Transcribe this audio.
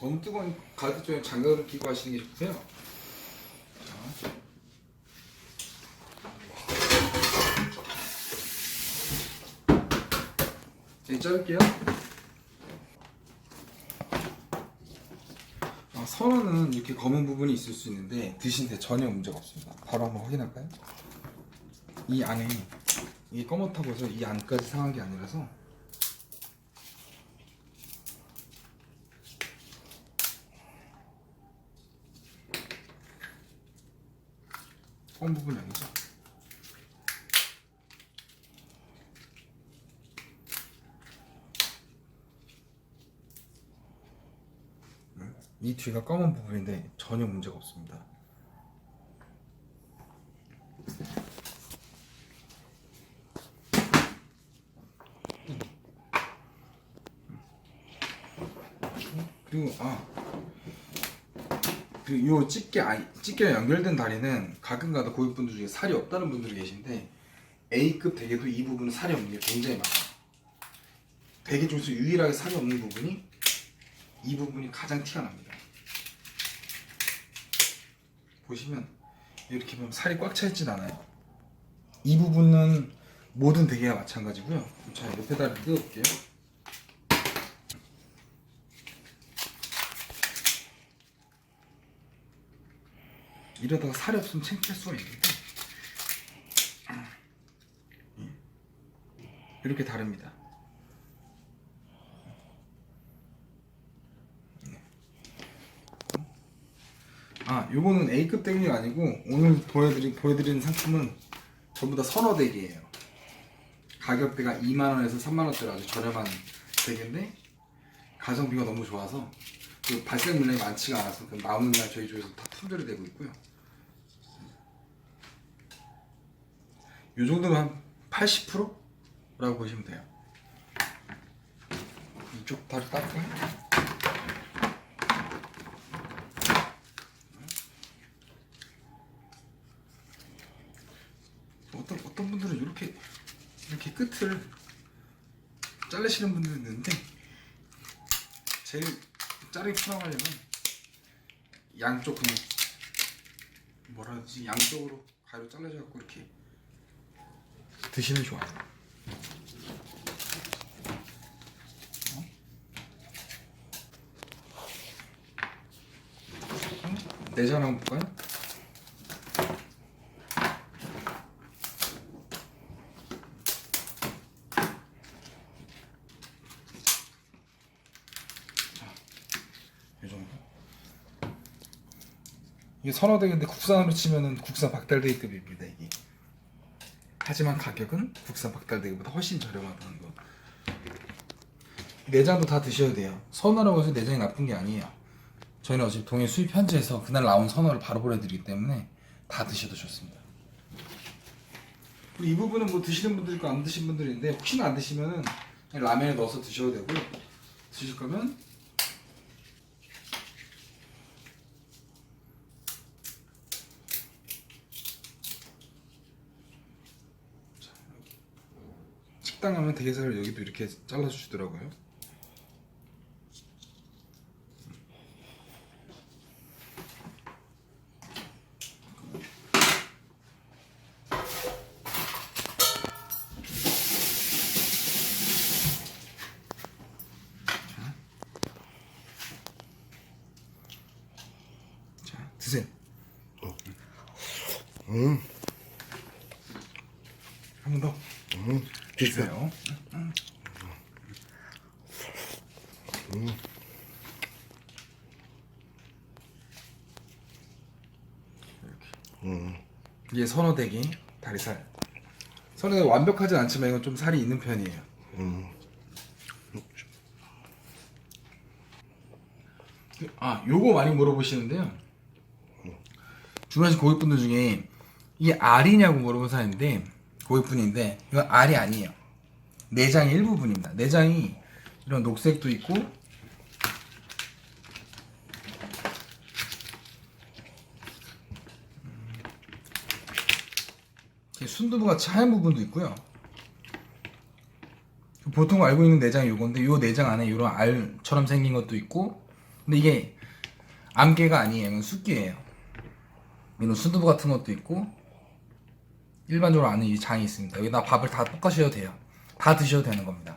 너무 뜨거운 가득 쪽에 장갑을 끼고 하시는 게 좋고요. 이제 자를게요. 아, 선어는 이렇게 검은 부분이 있을 수 있는데 드시는데 전혀 문제가 없습니다. 바로 한번 확인할까요? 이 안에 이게 검었다고 해서 이 안까지 상한 게 아니라서 검은 부분이 아니죠. 이 뒤가 검은 부분인데 전혀 문제가 없습니다. 그리고 아 그리고 요 집게 아이 집게랑 연결된 다리는 가끔가다 고객분들 중에 살이 없다는 분들이 계신데 A급 대게도 이 부분은 살이 없는 게 굉장히 많아요. 대게 중에서 유일하게 살이 없는 부분이 이 부분이 가장 티가 납니다. 보시면 이렇게 보면 살이 꽉 차 있진 않아요. 이 부분은 모든 대게가 마찬가지고요. 자 옆에다 뜯어볼게요. 이러다가 살이 없으면 창피할 수가 있는데 예. 이렇게 다릅니다. 아, 요거는 A급 대게가 아니고 오늘 보여드린 보여드리는 상품은 전부 다 선어 대게예요. 가격대가 2만 원에서 3만 원대로 아주 저렴한 대게인데 가성비가 너무 좋아서 그 발생 물량이 많지가 않아서 그 나오는 날 저희 쪽에서 다 품절이 되고 있고요. 요 정도면 한 80%라고 보시면 돼요. 이쪽 다리 닦고요. 어떤 어떤 분들은 이렇게 이렇게 끝을 자르시는 분들이 있는데 제일 자르기 편하게 하려면 양쪽 그냥 뭐라 하지 양쪽으로 가위로 잘라져 갖고 이렇게 드시면 좋아요. 어? 어? 내장 한번 볼까요? 이 정도. 이게 선어대게인데 국산으로 치면은 국산 박달대게급입니다 이게. 하지만 가격은 국산 박달대게보다 훨씬 저렴하다는 거. 내장도 다 드셔야 돼요. 선어라고 해서 내장이 나쁜 게 아니에요. 저희는 어차피 동해 수입 현지에서 그날 나온 선어를 바로 보내드리기 때문에 다 드셔도 좋습니다. 이 부분은 뭐 드시는 분들 있고 안 분들이 있는데 혹시나 안 드시면은 라면에 넣어서 드셔도 되고 드실 거면 식당 가면 대게살을 여기도 이렇게 잘라주시더라고요. 자, 드세요. 한 번 더. 드세요. 이렇게. 이게 선어대기 다리살. 선어대기 완벽하진 않지만 이건 좀 살이 있는 편이에요. 아, 요거 많이 물어보시는데요. 주문하신 고객분들 중에 이게 알이냐고 물어본 사람인데 고객분인데 이건 알이 아니에요. 내장의 일부분입니다. 내장이 이런 녹색도 있고 이렇게 순두부 같이 하얀 부분도 있고요. 보통 알고 있는 내장이 요건데 요 내장 안에 이런 알처럼 생긴 것도 있고 근데 이게 암깨가 아니에요. 이건 숫기예요. 이런 순두부 같은 것도 있고 일반적으로 아는 이 장이 있습니다. 여기다 밥을 다 볶아셔도 돼요. 다 드셔도 되는 겁니다.